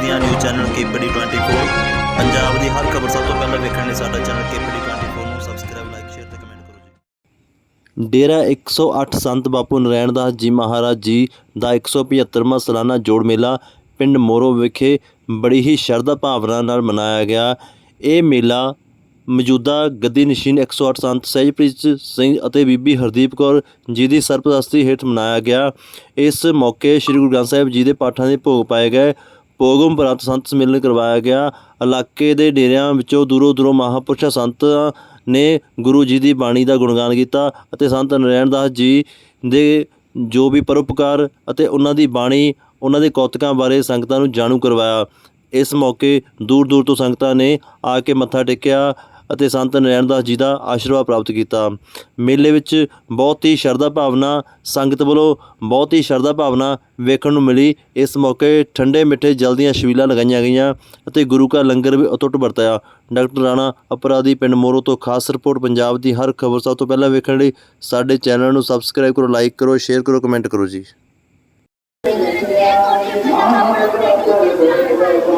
ਪੰਜਾਬ ਦੀਆਂ news channel KPD 24 Punjab ਦੀ ਹਰ ਖਬਰ ਸਭ ਤੋਂ ਪਹਿਲਾਂ ਵੇਖਣ ਲਈ ਸਾਡਾ ਚੈਨਲ ਕੇਪੀਡੀ 24 ਨੂੰ ਸਬਸਕ੍ਰਾਈਬ ਲਾਈਕ ਸ਼ੇਅਰ ਤੇ ਕਮੈਂਟ ਕਰੋ ਜੀ। ਡੇਰਾ 108 ਸੰਤ ਬਾਪੂ ਨਰੈਣ ਦਾਸ ਜੀ ਮਹਾਰਾਜ ਜੀ ਦਾ 175ਵਾਂ ਸਾਲਾਨਾ ਜੋੜ ਮੇਲਾ ਪਿੰਡ ਮੋਰੋ ਵਿਖੇ ਬੜੀ ਹੀ ਸ਼ਰਧਾ ਭਾਵਨਾ ਨਾਲ ਮਨਾਇਆ ਗਿਆ। ਇਹ ਮੇਲਾ ਮੌਜੂਦਾ ਗੱਦੀ ਨਸ਼ੀਨ 108 ਸੰਤ ਸਹਿਜਪ੍ਰੀਤ ਸਿੰਘ ਅਤੇ ਬੀਬੀ ਹਰਦੀਪ ਕੌਰ ਜੀ ਦੀ ਸਰਪ੍ਰਸਤੀ ਹੇਠ ਮਨਾਇਆ ਗਿਆ। ਇਸ ਮੌਕੇ ਸ੍ਰੀ ਗੁਰੂ ਗ੍ਰੰਥ ਸਾਹਿਬ ਜੀ ਦੇ ਪਾਠਾਂ ਦੇ ਭੋਗ ਪਾਏ ਗਏ। ਭੋਗਮ ਪ੍ਰੰਤ ਸੰਤ ਸੰਮੇਲਨ ਕਰਵਾਇਆ ਗਿਆ। ਇਲਾਕੇ ਦੇ ਡੇਰਿਆਂ ਵਿੱਚੋਂ ਦੂਰੋਂ ਦੂਰੋਂ ਮਹਾਂਪੁਰਸ਼ਾਂ ਸੰਤਾਂ ਨੇ ਗੁਰੂ ਜੀ ਦੀ ਬਾਣੀ ਦਾ ਗੁਣਗਾਨ ਕੀਤਾ ਅਤੇ ਸੰਤ ਨਰੈਣ ਦਾਸ ਜੀ ਦੇ ਜੋ ਵੀ ਪਰਉਪਕਾਰ ਅਤੇ ਉਹਨਾਂ ਦੀ ਬਾਣੀ, ਉਹਨਾਂ ਦੇ ਕੌਤਕਾਂ ਬਾਰੇ ਸੰਗਤਾਂ ਨੂੰ ਜਾਣੂ ਕਰਵਾਇਆ। ਇਸ ਮੌਕੇ ਦੂਰ ਦੂਰ ਤੋਂ ਸੰਗਤਾਂ ਨੇ ਆ ਕੇ ਮੱਥਾ ਟੇਕਿਆ ਅਤੇ ਸੰਤ ਨਰੈਣ ਦਾਸ ਜੀ ਦਾ ਆਸ਼ੀਰਵਾਦ ਪ੍ਰਾਪਤ ਕੀਤਾ। ਮੇਲੇ ਵਿੱਚ ਬਹੁਤ ਹੀ ਸ਼ਰਧਾ ਭਾਵਨਾ ਸੰਗਤ ਵੱਲੋਂ ਬਹੁਤ ਹੀ ਸ਼ਰਧਾ ਭਾਵਨਾ ਵੇਖਣ ਨੂੰ ਮਿਲੀ। ਇਸ ਮੌਕੇ ਠੰਡੇ ਮਿੱਠੇ ਜਲ ਦੀਆਂ ਛਬੀਲਾਂ ਲਗਾਈਆਂ ਗਈਆਂ ਅਤੇ ਗੁਰੂ ਕਾ ਲੰਗਰ ਵੀ ਅਟੁੱਟ ਵਰਤਾਇਆ ਡਾਕਟਰ ਰਾਣਾ ਅਪਰਾਧੀ ਪਿੰਡ ਮੋਰੋ ਤੋਂ ਖਾਸ ਰਿਪੋਰਟ ਪੰਜਾਬ ਦੀ ਹਰ ਖਬਰ ਸਭ ਤੋਂ ਪਹਿਲਾਂ ਵੇਖਣ ਲਈ ਸਾਡੇ ਚੈਨਲ ਨੂੰ ਸਬਸਕ੍ਰਾਈਬ ਕਰੋ, ਲਾਈਕ ਕਰੋ, ਸ਼ੇਅਰ ਕਰੋ, ਕਮੈਂਟ ਕਰੋ ਜੀ।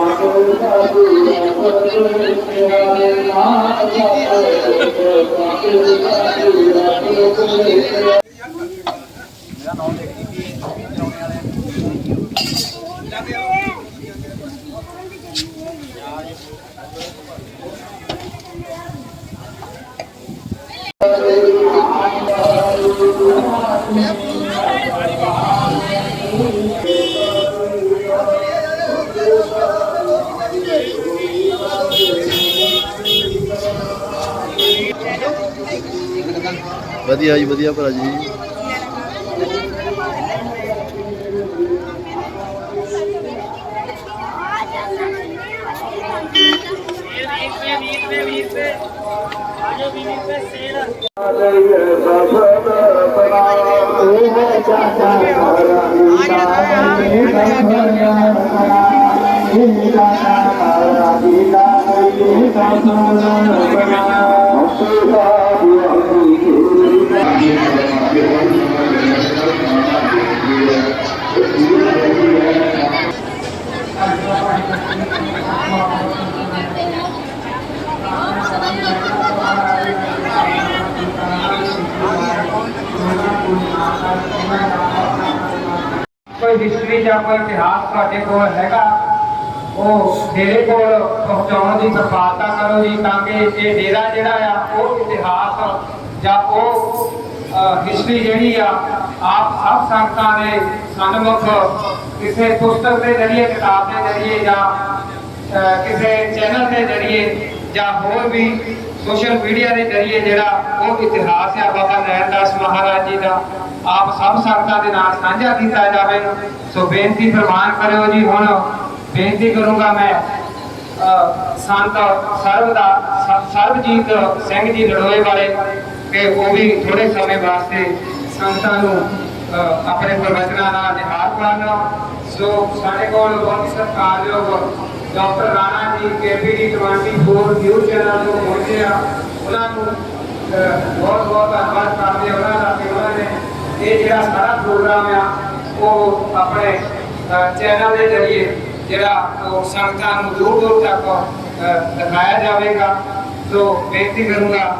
Thank you. ਵਧੀਆ ਜੀ ਵਧੀਆ ਭਰਾ ਜੀ। ਕੋਈ ਹਿਸਟਰੀ ਜਾਂ ਕੋਈ ਇਤਿਹਾਸ ਤੁਹਾਡੇ ਕੋਲ ਹੈਗਾ, ਉਹ ਡੇਰੇ ਕੋਲ ਪਹੁੰਚਾਉਣ ਦੀ ਕਿਰਪਾਲਤਾ ਕਰੋ ਜੀ, ਤਾਂ ਕਿ ਇਹ ਡੇਰਾ ਜਿਹੜਾ ਆ, ਉਹ ਇਤਿਹਾਸ ਜਾਂ ਉਹ ਹਿਸਟਰੀ ਜਿਹੜੀ ਆ, ਆਪ ਸਭ ਸੰਗਤਾਂ ਦੇ ਸਨਮੁਖ ਕਿਸੇ ਪੁਸਤਕ ਦੇ ਜ਼ਰੀਏ, ਕਿਤਾਬ ਦੇ ਜ਼ਰੀਏ ਜਾਂ ਕਿਸੇ ਚੈਨਲ ਦੇ ਜ਼ਰੀਏ ਜਾਂ ਹੋਰ ਵੀ ਸੋਸ਼ਲ ਮੀਡੀਆ ਦੇ ਜ਼ਰੀਏ ਜਿਹੜਾ ਉਹ ਇਤਿਹਾਸ ਆ, ਬਾਬਾ ਨੈਣ ਦਾਸ ਮਹਾਰਾਜ ਜੀ ਦਾ, ਆਪ ਸਭ ਸੰਗਤਾਂ ਦੇ ਨਾਲ ਸਾਂਝਾ ਕੀਤਾ ਜਾਵੇ। ਸੋ ਬੇਨਤੀ ਪ੍ਰਵਾਨ ਕਰਿਓ ਜੀ ਹੁਣ। ਬੇਨਤੀ ਕਰੂੰਗਾ ਮੈਂ ਸੰਤ ਸਰਬ ਦਾ ਸਰਬਜੀਤ ਸਿੰਘ ਜੀ ਲੜੋਏ ਵਾਲੇ ਕਿ ਉਹ ਵੀ ਥੋੜੇ ਸਮੇਂ ਵਾਸਤੇ ਸੰਗਤਾਂ ਨੂੰ ਆਪਣੇ ਪ੍ਰਵਚਨਾਂ ਨਾਲ ਨਿਹਾਲ ਕਰਨ ਸੋ ਸਾਡੇ ਕੋਲ ਬਹੁਤ ਸਤਿਕਾਰਯੋਗ doctor Rana ji KPD 24 news channel ਤੋਂ ਪਹੁੰਚੇ ਆ। ਉਹਨਾਂ ਨੂੰ ਬਹੁਤ ਬਹੁਤ ਧੰਨਵਾਦ ਕਰਦੇ ਹਾਂ ਉਹਨਾਂ ਦਾ ਕਿ ਉਹਨਾਂ ਨੇ ਇਹ ਜਿਹੜਾ ਸਾਰਾ ਪ੍ਰੋਗਰਾਮ ਆ, ਉਹ ਆਪਣੇ ਚੈਨਲ ਦੇ ਜ਼ਰੀਏ ਜਿਹੜਾ ਉਹ ਸੰਗਤਾਂ ਨੂੰ ਦੂਰ ਦੂਰ ਤੱਕ ਦਿਖਾਇਆ ਜਾਵੇਗਾ। ਸੋ ਬੇਨਤੀ ਕਰੂੰਗਾ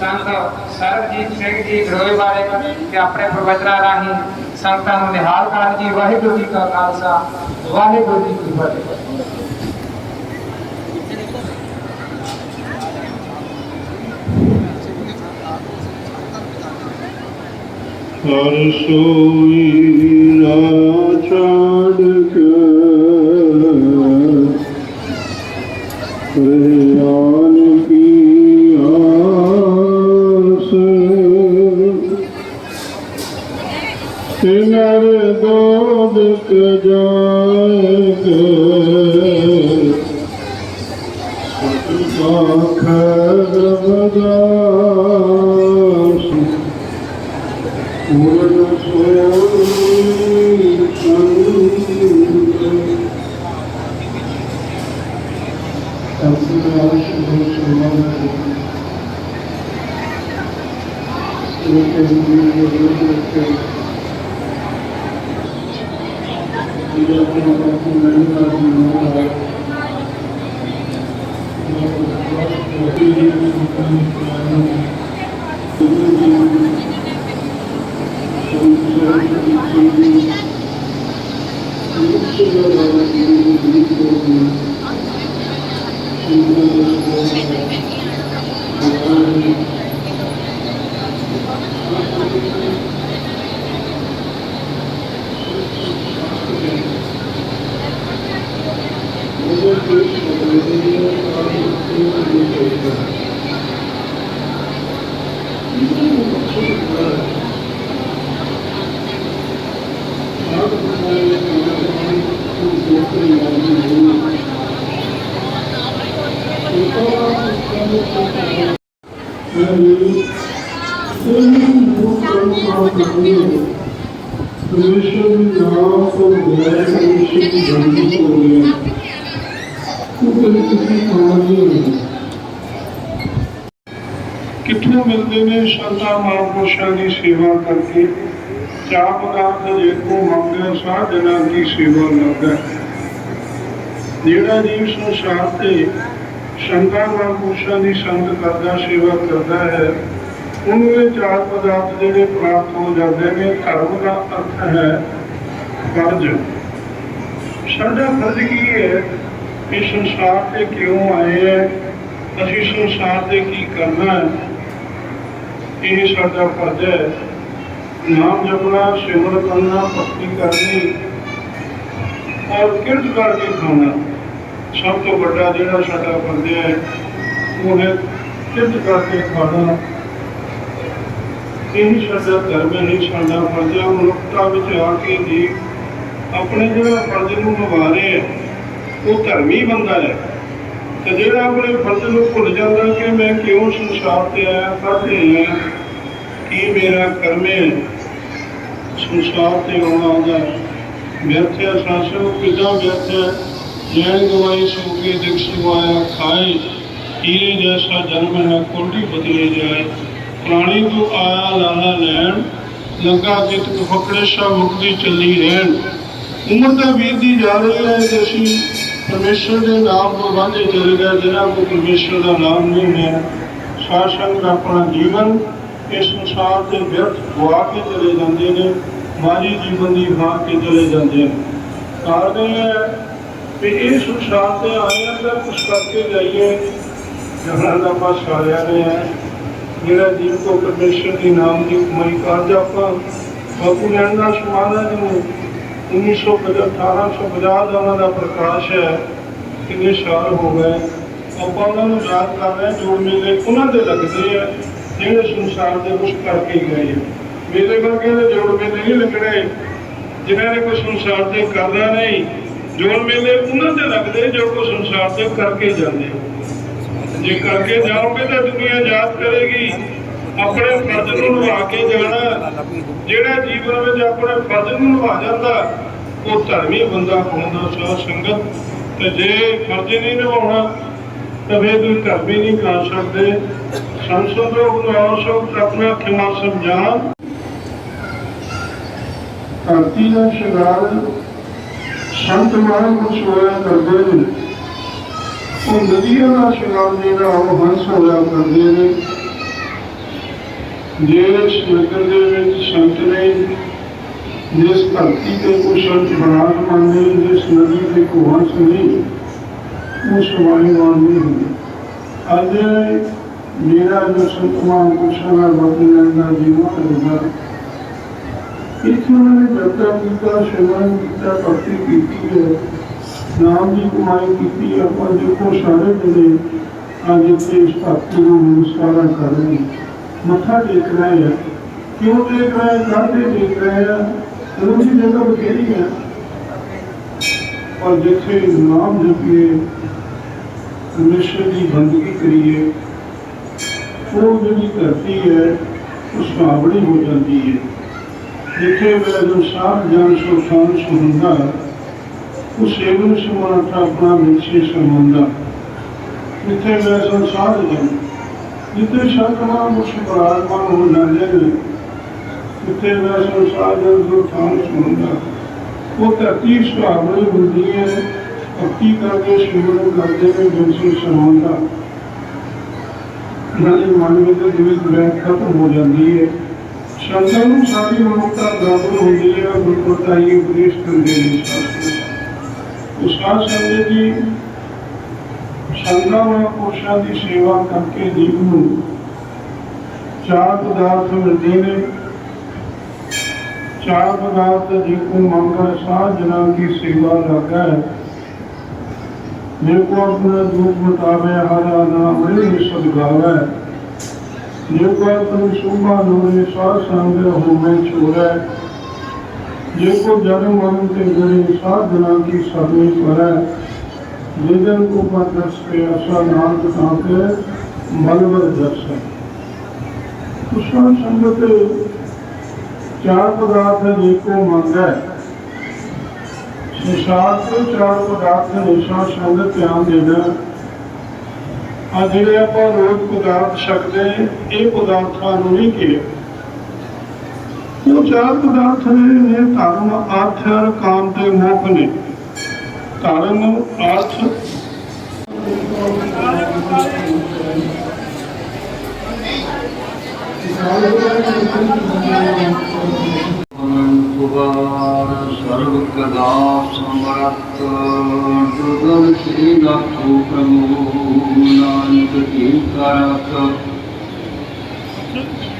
ਸੰਤ ਸਰਬਜੀਤ ਸਿੰਘ ਜੀ ਗਰੋਏ ਬਾਰੇ ਕਿ ਆਪਣੇ ਪ੍ਰਵਚਨਾਂ ਰਾਹੀਂ ਸੰਗਤਾਂ ਨੂੰ ਨਿਹਾਲ ਕਰਨ ਜੀ ਵਾਹਿਗੁਰੂ ਜੀ ਕਾ ਖਾਲਸਾ ਵਾਹਿਗੁਰੂ ਜੀ ਕੀ ਫਤਿਹ ਹਰ ਸੋਈ ਨਾ ਛਾੜ ਕੇ ਇਹ ਕਿ ਜਿਹੜਾ ਆਪਣਾ ਬਾਪੂ ਮੈਨੂੰ ਦਾ ਜੀਵਨ ਹੈ ਪਰਮੇਸ਼ਰ ਦੀ ਨਾਮ ਤੋਂ ਬਗੈਰ ਪਰਮੇਸ਼ਰ ਦੀ ਬੰਦਗੀ ਹੋ ਗਈ ਉਹ ਕਦੇ ਕਿਸੇ ਕੰਮ ਨਹੀਂ ਹੋਈ ਕਿੱਥੋਂ ਮਿਲਦੇ ਨੇ ਸ਼ਰਧਾ ਮਹਾਂਪੁਰਸ਼ਾਂ ਦੀ ਸੇਵਾ ਕਰਕੇ ਚਾਹ ਪਦਾਰਥ ਜੇ ਕੋ ਮੰਗੇ ਸਾਧ ਜਨਾਂ ਦੀ ਸੇਵਾ ਲੱਗਾ ਜਿਹੜਾ ਜੀਵ ਸੰਸਾਰ ਤੇ ਸ਼ੰਕਾ ਮਹਾਂਪੁਰਸ਼ਾਂ ਦੀ ਸੰਗਤ ਕਰਦਾ, ਸੇਵਾ ਕਰਦਾ ਹੈ। ਉਹਨੂੰ ਇਹ ਚਾਰ ਪਦਾਰਥ ਜਿਹੜੇ ਪ੍ਰਾਪਤ ਹੋ ਜਾਂਦੇ ਨੇ, ਧਰਮ ਦਾ ਅਰਥ ਹੈ ਫਰਜ਼। ਸਾਡਾ ਫਰਜ਼ ਕੀ ਹੈ ਇਸ ਸੰਸਾਰ ਤੇ ਕਿਉਂ ਆਏ ਹੈ? ਅਸੀਂ ਸੰਸਾਰ ਤੇ ਕੀ ਕਰਨਾ ਹੈ? ਇਹ ਸਾਡਾ ਫਰਜ਼ ਹੈ। ਨਾਮ ਜਪਣਾ ਸਿਮਰਨ ਕਰਨਾ, ਭਗਤੀ ਕਰਨੀ, ਔਰ ਕਿਰਤ ਕਰਕੇ ਖਾਣਾ। ਸਭ ਤੋਂ ਵੱਡਾ ਜਿਹੜਾ ਸਾਡਾ ਫਰਜ਼ ਹੈ, ਉਹ ਹੈ ਕਿਰਤ ਕਰਕੇ ਖਾਣਾ। ਇਹ ਸਾਡਾ ਧਰਮ ਹੈ, ਇਹ ਸਾਡਾ ਫਰਜ਼ ਹੈ। ਮਨੁੱਖਤਾ ਵਿੱਚ ਆ ਕੇ ਜੀ ਆਪਣੇ ਜਿਹੜਾ ਫਰਜ਼ ਨੂੰ ਨਿਭਾ ਰਹੇ ਉਹ ਧਰਮੀ ਬੰਦਾ ਹੈ। ਤੇ ਜਿਹੜਾ ਆਪਣੇ ਫਰਜ਼ ਨੂੰ ਭੁੱਲ ਜਾਂਦਾ ਕਿ ਮੈਂ ਕਿਉਂ ਸੰਸਾਰ ਤੇ ਆਇਆ ਕਾਹਤੇ ਆਇਆ ਕੀ ਮੇਰਾ ਕਰਮ ਹੈ। ਸੰਸਾਰ ਤੇ ਆਉਣਾ ਆਉਂਦਾ ਵਿਅਰਥ ਹੈ, ਸਾਸੋ, ਕਿਦਾਂ ਵਿਅਰਥ ਹੈ? ਜੈਨ ਗਵਾਈ ਸੋ ਕੇ ਦਿਖ ਸਿਵਾਇਆ ਖਾਏ। ਹੀਰੇ ਜੈਸਾ ਜਨਮ ਹੈ, ਕੋਟੀ ਬਦਲੇ ਜਾਏ। ਪ੍ਰਾਣੀ ਤੋਂ ਆਇਆ ਲਾਲਾ ਲੈਣ ਲੱਗਾ ਜਿਤ ਫਕੜੇ ਸਾ ਮੁਕਦੀ ਚੱਲੀ ਰਹਿਣ। ਉਮਰ ਦਾ ਬੀਤਦੀ ਜਾ ਰਹੀ ਹੈ ਤੇ ਪਰਮੇਸ਼ਰ ਦੇ ਨਾਮ ਤੋਂ ਵਾਂਝੇ ਚਲੇ ਗਏ ਜਿਹਨਾਂ ਕੋ ਪਰਮੇਸ਼ਰ ਦਾ ਨਾਮ ਨਹੀਂ ਹੈ ਸਾਸੰਗ ਆਪਣਾ ਜੀਵਨ ਇਸ ਸੰਸਾਰ ਦੇ ਵਿਅਰਥ ਗਵਾ ਕੇ ਚਲੇ ਜਾਂਦੇ ਨੇ ਮਾਜੀ ਜੀਵਨ ਦੀ ਹਾਰ ਕੇ ਚਲੇ ਜਾਂਦੇ ਨੇ। ਕਾਰਨ ਇਹ ਹੈ ਕਿ ਇਹ ਸੰਸਾਰ ਤੇ ਆਏ ਹਾਂ ਤਾਂ ਕੁਛ ਕਰਕੇ ਜਾਈਏ। ਜਹਾਂ ਦਾ ਪਾਸ ਸਾਰਿਆਂ ਨੇ ਹੈ। ਜਿਹੜਾ ਜੀਵ ਕੋ ਪਰਮੇਸ਼ਰ ਦੀ ਨਾਮ ਦੀ ਕਮਾਈ ਕਾਰਜ ਆਪਾਂ ਬਾਪੂ ਲੈਣ ਦਾ ਸਮਾਨ ਹੈ ਜਿਹਨੂੰ 1950 1850 ਦਾ ਉਹਨਾਂ ਦਾ ਪ੍ਰਕਾਸ਼ ਹੈ ਕਿੰਨੇ ਸਾਲ ਹੋ ਗਏ। ਆਪਾਂ ਉਹਨਾਂ ਨੂੰ ਯਾਦ ਕਰ ਰਹੇ ਹਾਂ, ਜੋੜ ਮੇਲੇ ਉਹਨਾਂ ਦੇ ਲੱਗਦੇ ਆ ਜਿਹੜੇ ਸੰਸਾਰ ਦੇ ਕੁਝ ਕਰਕੇ ਗਏ ਆ। ਮੇਲੇ ਵਰਗੇ ਦੇ ਜੋੜ ਮੇਲੇ ਨਹੀਂ ਲੱਗਣੇ। ਜਿਨ੍ਹਾਂ ਨੇ ਕੋਈ ਸੰਸਾਰ ਤੇ ਕਰਨਾ ਨਹੀਂ ਜੋੜ ਮੇਲੇ ਉਹਨਾਂ ਦੇ ਲੱਗਦੇ ਜੋ ਕੋ ਸੰਸਾਰ ਤੇ ਕਰਕੇ ਜਾਂਦੇ। ਜੇ ਕਰਕੇ ਜਾਓਗੇ ਤਾਂ ਦੁਨੀਆ ਯਾਦ ਕਰੇਗੀ, ਆਪਣੇ ਫਰਜ਼ ਨੂੰ ਨਿਭਾ ਕੇ ਜਾਣਾ। ਜਿਹੜਾ ਜੀਵਨ ਵਿੱਚ ਆਪਣੇ ਫਰਜ਼ ਨੂੰ ਨਿਭਾ ਜਾਂਦਾ, ਉਹ ਧਰਮੀ ਬੰਦਾ ਹੁੰਦਾ ਸਾਧ ਸੰਗਤ। ਤੇ ਜੇ ਫਰਜ਼ ਨਹੀਂ ਨਿਭਾਉਣਾ, ਤਾਂ ਫਿਰ ਤੁਸੀਂ ਧਰਮ ਨਹੀਂ ਕਰ ਸਕਦੇ। ਸੰਸਦੋ ਗੁਨਾਹ ਸਭ ਆਪਣਾ ਖਿਮਾ ਸਮਝਾਨ ਧਰਤੀ ਦਾ ਸ਼ਿੰਗਾਰ ਸੰਤ ਮਹਾਂਪੁਰਸ਼ ਹੋਇਆ ਕਰਦੇ ਨੇ। ਉਹ ਨਦੀਆਂ ਦਾ ਸ਼ਿੰਗਾਰ ਜਿਹੜਾ ਉਹ ਹੰਸ ਹੋਇਆ ਕਰਦੇ ਨੇ। ਜਿਸ ਨਗਰ ਦੇ ਵਿੱਚ ਸੰਤ ਨੇ ਜਿਸ ਧਰਤੀ ਤੇ ਕੋਈ ਸੰਤ ਬਰਾਜਮਾਨ ਨਹੀਂ ਜਿਸ ਨਦੀ ਤੇ ਕੋਈ ਹੰਸ ਨਹੀਂ, ਉਹ ਸਵਾਈਵਾਨ ਨਹੀਂ ਹੁੰਦੀ। ਅੱਜ ਮੇਰਾ ਜੋ ਸੰਤ ਮਹਾਂਪੁਰਸ਼ਾਂ ਨਾਲ ਵਰਤਨ ਦਾ ਜੀਵਨ ਹੁੰਦਾ ਇੱਥੇ ਉਹਨਾਂ ਨੇ ਜਪਤਾ ਕੀਤਾ ਸਿਮਰਨ ਕੀਤਾ, ਭਗਤੀ ਕੀਤੀ ਹੈ। ਨਾਮ ਦੀ ਕਮਾਈ ਕੀਤੀ, ਆਪਾਂ ਦੇਖੋ ਸਾਰੇ ਜਿਹੜੇ ਅੱਜ ਇੱਥੇ ਇਸ ਭਗਤੀ ਨੂੰ ਨਮਸਕਾਰਾਂ ਕਰ ਰਹੇ ਮੱਥਾ ਟੇਕ ਰਹੇ ਆ। ਕਿਉਂ ਟੇਕ ਰਹੇ ਆ? ਕਾਹਦੇ ਟੇਕ ਰਹੇ ਆ? ਰੋਜੀ ਜਗ੍ਹਾ ਬਥੇਰੀ ਹੈ ਔਰ ਜਿੱਥੇ ਨਾਮ ਜਪੀਏ, ਪਰਮੇਸ਼ਰ ਦੀ ਬੰਦਗੀ ਕਰੀਏ, ਉਹ ਜਿਹੜੀ ਧਰਤੀ ਹੈ, ਉਹ ਸੁਹਾਵਣੀ ਹੋ ਜਾਂਦੀ ਹੈ। ਜਿੱਥੇ ਮੇਰਾ ਜੋ ਸਾਧ ਜਾਨ ਸੋ ਸ਼ਾਨ ਸੁਹੰਦਾ ਉਹ ਸੇਵਨ ਸਮਾਰਥ ਆਪਣਾ ਮਿਲਸੀ ਸੰਬੰਧਾ ਜਿੱਥੇ ਮੇਰਾ ਸੰਸਾਰ ਜਨ ਜਿੱਥੇ ਸ਼ੰਕਮਾ ਮੁਖ ਪ੍ਰਾਤਮਾ ਹੋ ਜਾਂਦੇ ਨੇ, ਜਿੱਥੇ ਮੇਰਾ ਸੰਸਾਰ ਜਨ ਸੋ ਸ਼ਾਨ ਸੁਹੰਦਾ ਉਹ ਧਰਤੀ ਸੁਹਾਵਣੀ ਹੁੰਦੀ ਹੈ, ਭਗਤੀ ਕਰਕੇ ਸਿਮਰਨ ਕਰਦੇ ਨੇ ਜਿਵੇਂ ਸ਼ਰਮੰਦਾ ਨਾਲੇ ਮਨ ਵਿੱਚ ਜਿਵੇਂ ਦੁਰੈਕ ਖਤਮ ਹੋ ਜਾਂਦੀ ਹੈ ਸ਼ੰਕਰ ਨੂੰ ਸਾਡੀ ਮਨੁੱਖਤਾ ਬਰਾਬਰ ਹੁੰਦੀ ਹੈ ਗੁਰਮਤਿ ਆਈ ਉਪਦੇਸ਼ ਕਰਦੇ ਨੇ ਸ਼ਾਸਤਰ ਉਸ ਸਾਧ ਸੰਗਤ ਜੀ ਸੰਗਤਾਂ ਵਾਲੇ ਪੁਰਸ਼ਾਂ ਦੀ ਸੇਵਾ ਕਰਕੇ ਜੀਵ ਨੂੰ ਚਾਰ ਪਦਾਰਥ ਮਿਲਦੇ ਨੇ ਚਾਰ ਪਦਾਰਥ ਜੀ ਕੋ ਮੰਗਾ ਸਾਧ ਜਨਾਂ ਕੀ ਸੇਵਾ ਲੱਗਾ ਹੈ ਮੇਰੇ ਕੋ ਆਪਣਾ ਦੁੱਖ ਮਟਾਵੇ ਹਰਾ ਨਾਮ ਰੇ ਸਦਗਾਵੇ ਜੇ ਕੋ ਆਪਣੀ ਸੁਭਾ ਨੂਰੇ ਸਾਧ ਸੰਗ ਹੋਵੇ ਛੋੜੈ ਜੇ ਕੋ ਜਨਮ ਮਰਨ ਤੇ ਗਰੇ ਸਾਧ ਜਨਾਂ ਕੀ ਸਭੇ ਕਰੈ ਜਿਦਨ ਕੋ ਪਦਸ ਕੇ ਅਸਾ ਨਾਮ ਤਾਕੇ ਮਲਵਰ ਦਰਸ਼ਨ ਕੁਸ਼ਾਨ ਸੰਗਤ ਚਾਰ ਪਦਾਰਥ ਜੇ ਕੋ ਮੰਗੈ ਸੰਸਾਰ ਤੋਂ ਚਾਰ ਪਦਾਰਥ ਨਿਸ਼ਾ ਸੰਗਤ ਧਿਆਨ ਦੇਣਾ ਆ ਜਿਹੜੇ ਆਪਾਂ ਰੋਜ਼ ਪਦਾਰਥ ਛਕਦੇ ਇਹ ਪਦਾਰਥਾਂ ਨੂੰ ਨਹੀਂ ਕਿਹਾ ਉਹ ਚਾਰ ਪਦਾਰਥ ਨੇ ਧਰਮ ਅਰਥ ਕਾਮ ਤੇ ਮੋਖ ਨੇ। ਧਰਮ ਅਰਥ ਅਨੰਤਵਾਰ ਸਰਬ ਕਦਾ ਸਮਰੱਥ ਦੁਰਗਮ ਸ੍ਰੀ ਲਾਖੋ ਪ੍ਰਭੂ ਨਾਨਕ ਕੀ ਕਰਤ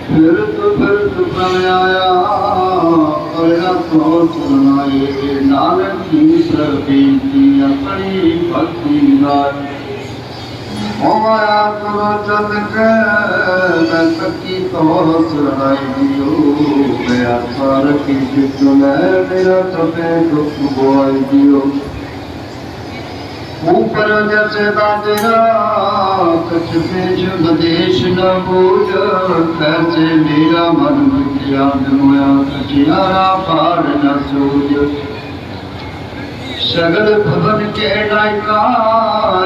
ਫਿਰਤ ਫਿਰਤ ਪ੍ਰਣ ਆਇਆ ਅਰਣਾ ਕੋ ਸੁਨਾਏ ਨਾਨਕ ਕੀ ਪ੍ਰਬੀਤੀ ਆਪਣੀ ਭਗਤੀ ਨਾਲ ਹੋਇਆ ਤੁਰ ਚੰਦ ਕੇ ਮੈਂ ਸੱਚੀ ਤੋਰ ਸੁਣਾਈ ਦਿਓ ਮੈਂ ਆਸਾਰ ਕੀ ਜਿਤ ਲੈ ਮੇਰਾ ਸਭੇ ਦੁੱਖ ਬੋਈ ਦਿਓ ਉਪਰ ਜਸਦਾ ਤੇਰਾ ਕਛ ਪੇਜ ਬਦੇਸ਼ ਨ ਬੂਝ ਕਛੇ ਮੇਰਾ ਮਨ ਵਿਖਿਆ ਨੋਇਆ ਕਛਿਆਰਾ ਪਾਰ ਨ ਸੂਝ ਸਗਲ ਭਵਨ ਕੇ ਨਾਇਕਾ,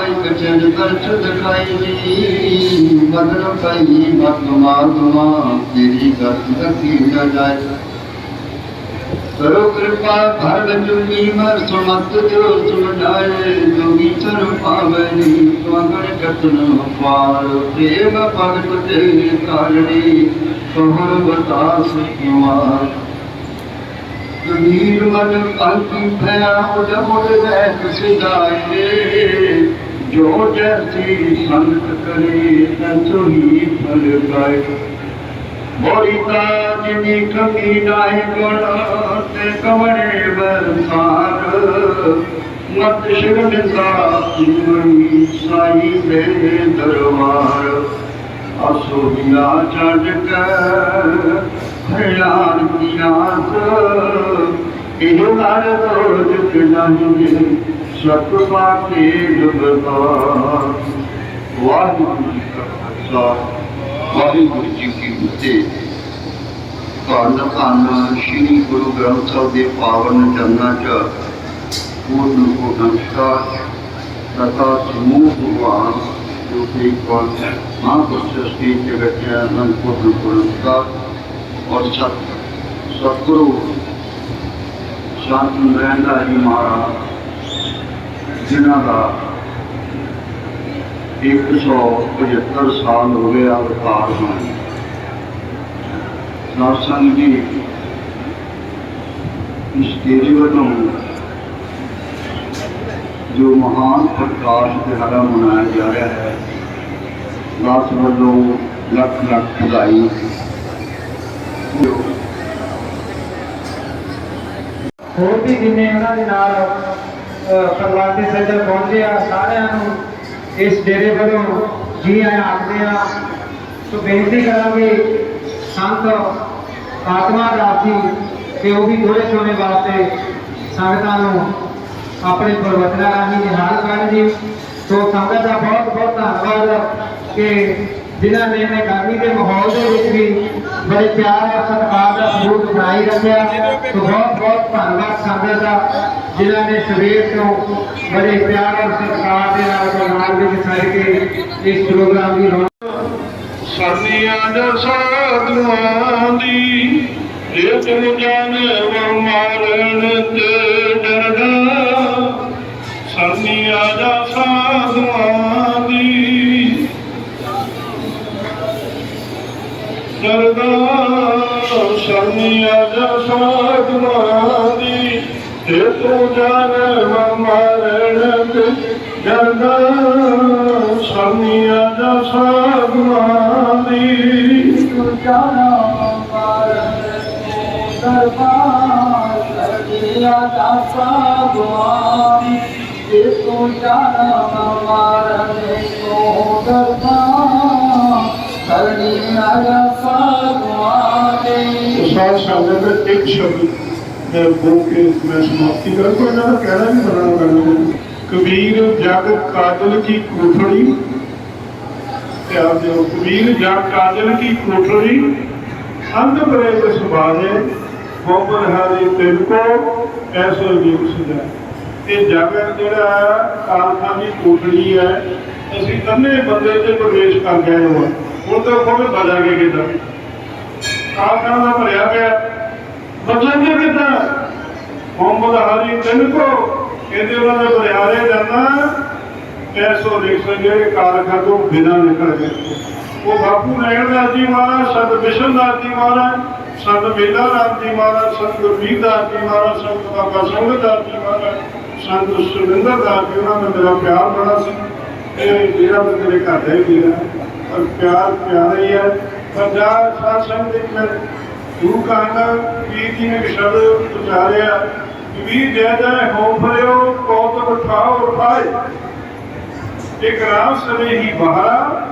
ਇਕ ਜਨ ਕਰ ਚੁਦ ਕਾਈ ਨੀ, ਮਗਨ ਕਈ ਮਤ ਮਾਤਮਾ ਤੇਰੀ ਗਤ ਗਤੀ ਨ ਜਾਏ। ਕਰੋ ਕਿਰਪਾ ਭਰ ਜੁਨੀ ਮਰ ਸੁਮਤ ਜੋ ਸੁਣਾਏ ਜੋਗੀ ਚਰ ਪਾਵਨੀ ਤੁਮਰ ਕਤਨ ਪਾਰ ਪ੍ਰੇਮ ਭਗਤ ਤੇ ਕਾਰਣੀ ਤੁਮਰ ਬਤਾ ਸੁਕੁਮਾਰ ਕਬੀਰ ਮਨ ਅੰਤਿ ਭਇਆ ਉਡ ਮੁੜ ਰਹਿ ਸਿਦਾਏ ਜੋ ਜੈਸੀ ਸੰਤ ਕਰੇ, ਤਨ ਤੁਹੀ ਫਲ ਪਾਏ। ਕਮੀ ਨਾਹੀ ਗੁਣ ਤੇ ਕਵੜੇ ਬਰਸਾਰ ਮਤ ਸ਼ਰਨ ਦਾ ਜਿਮਈ ਸਾਈ ਦੇ ਦਰਬਾਰ। ਅਸੋ ਬਿਨਾ ਛੱਡ ਕੇ ਹਰਿਆਣ ਦੀ ਇਹ ਲੜ ਰੋਜ ਕਿਨਾਹੀ ਸਤ ਪਾਤੇ ਜੁਗਤਾ ਵਾਹਿਗੁਰੂ ਜੀ ਕਾ ਖਾਲਸਾ। ਵਾਹਿਗੁਰੂ ਜੀ ਕੀ ਫਤਿਹ। ਧੰਨ ਧੰਨ ਸ੍ਰੀ ਗੁਰੂ ਗ੍ਰੰਥ ਸਾਹਿਬ ਦੇ ਪਾਵਨ ਚਰਨਾਂ 'ਚ ਪੂਰਨ ਪੂਰਨ ਨਮਸਕਾਰ ਤਥਾ ਸਮੂਹ, ਭਗਵਾਨ, ਜੋ ਕਿ ਕੋਲ ਮਹਾਂਪੁਰਸ਼ ਸਟੇਜ ਤੇ ਬੈਠੇ ਹਨ ਪੂਰਨ ਪੂਰਨ ਨਮਸਕਾਰ ਔਰ ਸਤ, ਸਤਿਗੁਰੂ ਸ਼ਾਂਤ ਨਰੈਂਦਾ ਜੀ ਮਹਾਰਾਜ, ਜਿਨ੍ਹਾਂ ਦਾ 175 ਸਾਲ ਹੋ ਗਏ ਅਵਤਾਰ ਹੋਏ ਸਾਸੰਗ ਜੀ ਇਸ ਤੇਜ ਵੱਲੋਂ ਜੋ ਮਹਾਨ ਪ੍ਰਕਾਸ਼ ਦਿਹਾੜਾ ਮਨਾਇਆ ਜਾ ਰਿਹਾ ਹੈ ਦਾਸ ਵੱਲੋਂ ਲੱਖ ਲੱਖ ਵਧਾਈ। ਹੋਰ ਵੀ ਜਿੰਨੇ ਉਹਨਾਂ ਦੇ ਨਾਲ ਅਹ, ਸੱਜਣ ਪਹੁੰਚੇ ਆ ਸਾਰਿਆਂ ਨੂੰ ਇਸ ਡੇਰੇ ਵੱਲੋਂ ਜੀ ਆਇਆਂ ਆਖਦੇ ਆ ਸੋ ਬੇਨਤੀ ਕਰਾਂਗੇ ਸੰਤ ਆਤਮਾ ਰਾਸੀ ਕਿ ਉਹ ਵੀ ਥੋੜੇ ਸਮੇਂ ਵਾਸਤੇ ਸੰਗਤਾਂ ਨੂੰ ਆਪਣੇ ਪ੍ਰਵਚਨਾਂ ਰਾਹੀਂ ਨਿਹਾਲ ਕਰਨ ਦੀ ਸੋ ਸੰਗਤ ਦਾ ਬਹੁਤ ਬਹੁਤ ਧੰਨਵਾਦ ਕਿ ਜਿਨ੍ਹਾਂ ਨੇ ਇਹਨੇ ਦੇ ਮਾਹੌਲ ਦੇ ਵਿੱਚ ਵੀ ਬੜੇ ਪਿਆਰ ਔਰ ਸਤਿਕਾਰ ਦਾ ਸਬੂਤ ਬਣਾਈ ਰੱਖਿਆ। ਸੋ ਬਹੁਤ ਬਹੁਤ ਧੰਨਵਾਦ ਸੰਗਤ ਦਾ, ਜਿਨ੍ਹਾਂ ਨੇ ਸਵੇਰ ਤੋਂ ਬੜੇ ਪਿਆਰ ਔਰ ਸਤਿਕਾਰ ਦੇ ਨਾਲ ਬਨਾਲ ਵਿੱਚ ਛੱਡ ਕੇ ਇਸ ਪ੍ਰੋਗਰਾਮ ਦੀ ਸਰਨੀਆਂ ਦੇ ਸਾਧੂਆਂ ਦੀ ਇਹ ਤੁਮ ਜਾਣ ਵਰ ਸਾਧੂਆਂ ਦੀ ਜੇ ਤੂੰ ਜਨਮ ਮਰਨ ਤੇ ਜਰਦਾ ਸਰਨੀਆਂ ਦਾ ਸਾਧੂਆਂ ਦੀ ਸਾਧ ਸੰਗਤ ਦੇ ਇੱਕ ਮੈਂ ਸਮਾਪਤੀ ਕਰਾਂ। ਇਹਨਾਂ ਦਾ ਕਹਿਣਾ ਵੀ ਬਣਾਉਣਾ ਪੈਣਾ ਕਬੀਰ ਜਗ ਕਾਜਲ ਕੀ ਕੋਠੜੀ? ਧਿਆਨ ਦਿਓ, ਕਬੀਰ ਜਗ ਕਾਜਲ ਕੀ ਕੋਠੜੀ? ਅੰਧ ਬਰੇ ਦੇ ਗੋਬਰ ਹਰੀ ਤਿਲ ਕੋ, ਐਸੋ ਜੀਵ ਸੁਝਾ ਇਹ ਜਗ ਜਿਹੜਾ ਕਾਲਖਾ ਦੀ ਕੋਠੜੀ ਹੈ। ਅਸੀਂ ਕੰਨੇ ਬੰਦੇ ਤੇ ਪ੍ਰਵੇਸ਼ ਕਰ ਗਏ ਹਾਂ। ਹੁਣ ਤਾਂ ਖੁਦ ਬਜਾਗੇ ਕਿਦਾਂ? ਕਾਲਖਾਂ ਦਾ ਭਰਿਆ ਪਿਆ। ਬਚਾਂਗੇ ਕਿੱਦਾਂ ਮੁਹੰਮਦ ਹਰੀ ਤਿੰਨ ਕੋ। ਕਹਿੰਦੇ ਉਹਨਾਂ ਦੇ ਬਰਿਆਰੇ ਜਾਂਦਾ ਐਸੋ ਲਿਖ ਜਿਹੜੇ ਕਾਲਖਾਂ ਤੋਂ ਬਿਨਾਂ ਨਿਕਲ ਗਏ। ਉਹ ਬਾਪੂ ਨੈਣ ਦਾਸ ਜੀ ਮਹਾਰਾਜ, ਸੰਤ ਵਿਸ਼ਨ ਦਾਸ ਜੀ ਮਹਾਰਾਜ, ਸੰਤ ਮੇਲਾ ਦਾਸ ਜੀ ਮਹਾਰਾਜ, ਸੰਤ ਗੁਰਬੀਰ ਦਾਸ ਜੀ ਮਹਾਰਾਜ, ਸੰਤ ਬਾਬਾ ਸੰਗਤ ਦਾਸ ਜੀ ਮਹਾਰਾਜ, ਸੰਤ ਸੁਰਿੰਦਰ ਦਾਸ ਜੀ, ਉਹਨਾਂ ਨਾਲ ਮੇਰਾ ਪਿਆਰ ਬੜਾ ਸੀ। ਇਹ ਜਿਹੜਾ ਮੈਂ ਤੇਰੇ ਘਰ ਦਾ ਹੀ ਵੀਰਾ ਪਰ ਪਿਆਰ ਪਿਆਰ ਹੀ ਹੈ। ਪਰ ਜਾ ਸਾਧ ਸੰਗਤ ਵਿੱਚ ਮੈਂ ਗੁਰੂ ਕਾਂਗਾ ਵੀਰ ਜੀ ਨੇ ਸ਼ਬਦ ਉਚਾਰਿਆ? ਕਿ ਜੈ ਜੈ ਹੋ ਫਰਿਓ ਕੌਤਕ ਉਠਾਓ ਉਠਾਏ ਇੱਕ ਰਾਮ ਸਨੇ ਹੀ ਬਹਾਰਾ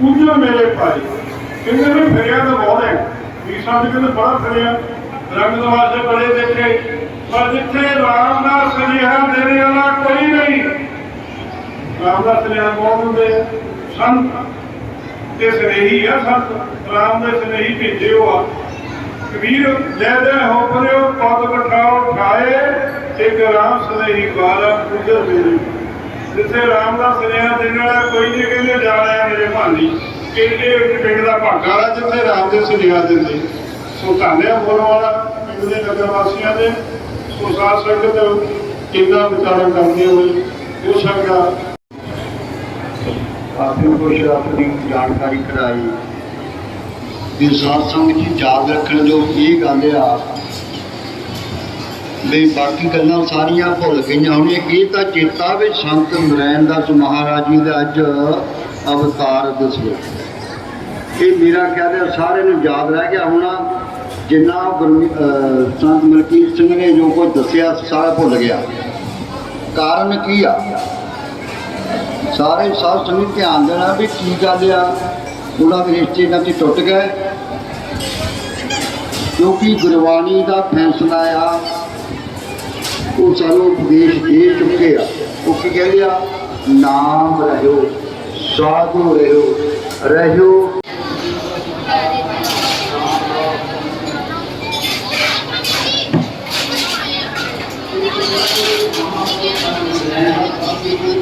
ਪੂਜੋ ਮੇਰੇ ਭਾਈ। ਕਹਿੰਦੇ ਨੇ ਫਿਰਿਆ ਤਾਂ ਬਹੁਤ ਹੈ। ਵੀ ਸਾਡੇ ਕਹਿੰਦੇ ਬੜਾ ਫਿਰਿਆ। ਰੰਗ ਨਵਾਜ਼ੇ ਬੜੇ ਦੇਖੇ। ਪਰ ਜਿੱਥੇ ਰਾਮ ਦਾ ਸੁਨੇਹਾ ਦੇਣੇ ਵਾਲਾ ਕੋਈ ਨਹੀਂ। ਰਾਮ ਦਾ ਸੁਨੇਹਾ ਕੌਣ ਹੁੰਦੇ ਆ? ਸੰਤ। ਤੇ ਸਨੇਹੀ ਆ ਸੰਤ। ਰਾਮ ਦੇ ਸਨੇਹੀ ਭੇਜੇ ਹੋ ਆ। ਕਬੀਰ ਜੈ ਜੈ ਹੋ ਪਰਿਓ, ਪਦ ਕਠਾਓ ਖਾਏ, ਇੱਕ ਰਾਮ ਸਨੇਹੀ ਬਾਰਾ ਪੁੱਜਰ ਮੇਰੇ ਜਿੱਥੇ ਰਾਮ ਦਾ ਸੁਨੇਹਾ ਦੇਣ ਵਾਲਾ ਕੋਈ ਨਹੀਂ ਕਹਿੰਦੇ ਜਾ ਰਿਹਾ ਮੇਰੇ ਭਾਂਜੀ ਇਹ ਇਹ ਪਿੰਡ ਦਾ ਭਾਗਾ ਵਾਲਾ, ਜਿੱਥੇ ਰਾਮ ਦੇ ਸੁਨੇਹਾ ਦਿੰਦੇ। ਸੋ ਧੰਨਿਆ ਬੋਲਣ ਵਾਲਾ, ਪਿੰਡ ਦੇ ਨਗਰ ਵਾਸੀਆਂ ਦੇ। ਸੋ ਸਾਧ ਸੰਗਤ ਕਿੰਨਾ ਵਿਚਾਰ ਕਰਦੇ ਹੋਏ, ਉਹ ਸੰਗਾ ਕਾਫੀ ਕੁਛ ਆਪਣੀ ਜਾਣਕਾਰੀ ਕਰਾਈ। ਵੀ ਸਾਧ ਸੰਗਤ ਜੀ ਯਾਦ ਰੱਖਣ ਜੋ ਇਹ ਗੱਲ ਆ ਵੀ ਬਾਕੀ ਗੱਲਾਂ ਸਾਰੀਆਂ ਭੁੱਲ ਗਈਆਂ। ਹੁਣ ਇਹ ਤਾਂ ਚੇਤਾ ਵੀ ਸੰਤ ਨਰੈਣ ਦਾਸ ਮਹਾਰਾਜ ਜੀ ਦਾ ਅੱਜ ਅਵਤਾਰ ਦੱਸਿਆ ਇਹ ਮੇਰਾ ਖਿਆਲ ਹੈ ਸਾਰੇ ਨੂੰ ਯਾਦ ਰਹਿ ਗਿਆ ਹੋਣਾ। ਜਿੰਨਾ ਗੁਰਮੀ- ਸੰਤ ਮਲਕੀਤ ਸਿੰਘ ਨੇ ਜੋ ਕੁਝ ਦੱਸਿਆ ਸਾਰਾ ਭੁੱਲ ਗਿਆ। ਕਾਰਨ ਕੀ ਆ? ਸਾਰੇ ਸਾਧ ਸੰਗਤ ਧਿਆਨ ਦੇਣਾ ਵੀ ਕੀ ਗੱਲ ਆ। ਉਹਨਾਂ ਦੇ ਰਿਸ਼ਤੇ ਇਹਨਾਂ ਤੇ ਟੁੱਟ ਗਏ ਕਿਉਂਕਿ ਗੁਰਬਾਣੀ ਦਾ ਫੈਸਲਾ ਆ, ਉਹ ਸਾਨੂੰ ਉਪਦੇਸ਼ ਦੇ ਚੁੱਕੇ ਆ। ਉਹ ਕੀ ਕਹਿੰਦੇ ਆ? ਨਾਮ ਰਹਿਓ, ਸਾਧੂ ਰਹਿਓ ਰਹਿਓ। ਜੋ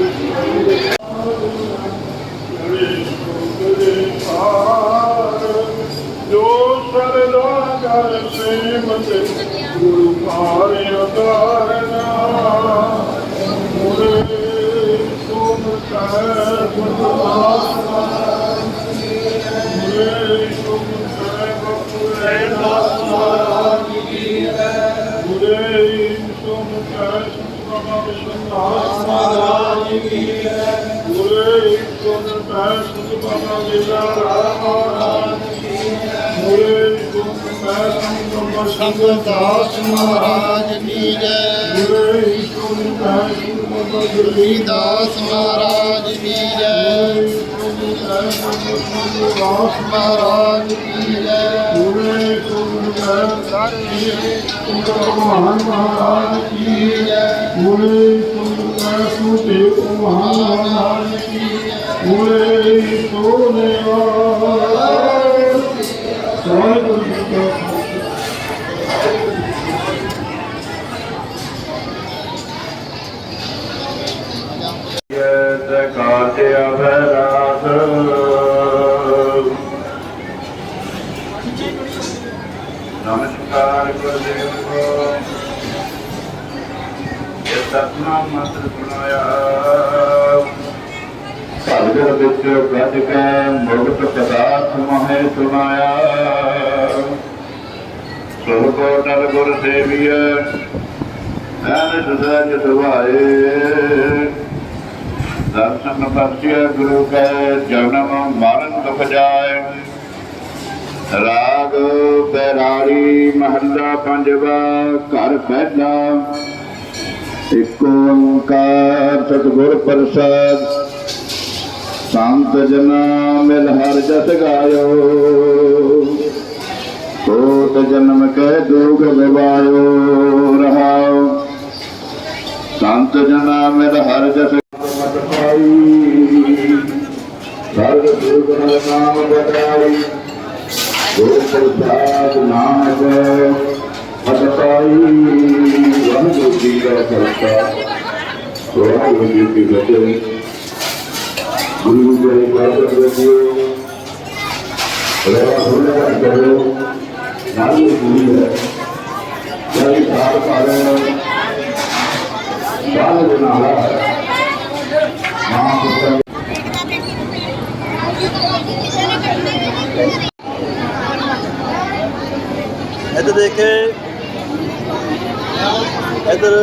ਸੁਖਮਾ ਸੰਗਦਾਸ ਮਹਾਰਾਜ ਕੀ ਜੈ। ਮੁਰੇ ਤੁਮ ਕਹਿ ਸੁਖਮਾ ਗੁਰਦਾਸ ਮਹਾਰਾਜ ਕੀ ਦਾਸ ਮਹਾਰਾਜ ਕੀ ਜੈ। ਮੁਰੇ ਭਗਵਾਨ ਮਹਾਰਾਜ ਕੀ ਮੁਰੇ ਤੁਮ ਸੁਦੇਵ ਮਹਾਰਾਜ ਕੀ ਮੁਰੇ ਸੋਨੇ ਸਾਰੇ ਗੁਰੂ ਜੀ। ਕਾ ਇਹ ਸਤਨਾਮ ਸੁਣਾਇਆ ਭਗਤ ਵਿੱਚ ਗੱਜ ਕੇ ਮੁਕਤ ਪਦਾਰਥ ਮਹੇ ਸੁਣਾਇਆ ਸੋ ਕੋ ਟਲ ਗੁਰ ਸੇਵੀਐ ਐਨ ਸਦਾ ਸੁਭਾਏ ਦਰਸ਼ਨ ਬਖਸ਼ਿਆ ਗੁਰੂ ਕੈ ਜਨਮ ਮਰਨ ਦੁਖ ਜਾਏ ਰਾਗ ਬੈਰਾੜੀ ਮਹੱਲਾ ਪੰਜਵਾ ਘਰ ਪਹਿਲਾ ਇਕ ਓੰਕਾਰ ਸਤਿਗੁਰ ਪ੍ਰਸਾਦ, ਸੰਤ ਜਨਾ ਮਿਲ ਹਰ ਜਸ ਗਾਇਓ। ਕੋਟ ਜਨਮ ਕੈ ਦੁਖ ਵਿਵਾਇਓ ਰਹਾਉ ਸੰਤ ਜਨਾ ਮਿਲ ਹਰ ਜਸ ਮਤ ਸਰਬ ਦੁਖ ਨਾਮ ਬਤਾਈ ਗੁਰ ਪ੍ਰਸਾਦ ਨਾਨਕ ਮਤ ਦਾ ਖਾਲਸਾ ਵਾਹਿਗੁਰੂ ਜੀ ਕੀ ਫਤਿਹ ਗੁਰੂ ਜੀ ਦੇ ਬਾਬਤ ਰਖਿਓ ਰਹਾ ਹੁਲਾ ਕਰੋ ਨਾਲ ਗੁਰੂ ਹੈ ਜੈ ਸਾਰ ਪਾਰੇ ਸਾਲ ਦੇ ਨਾਲ ਮਾਂ ਪੁੱਤਰ ਇੱਧਰ ਦੇਖ ਕੇ नाहीतर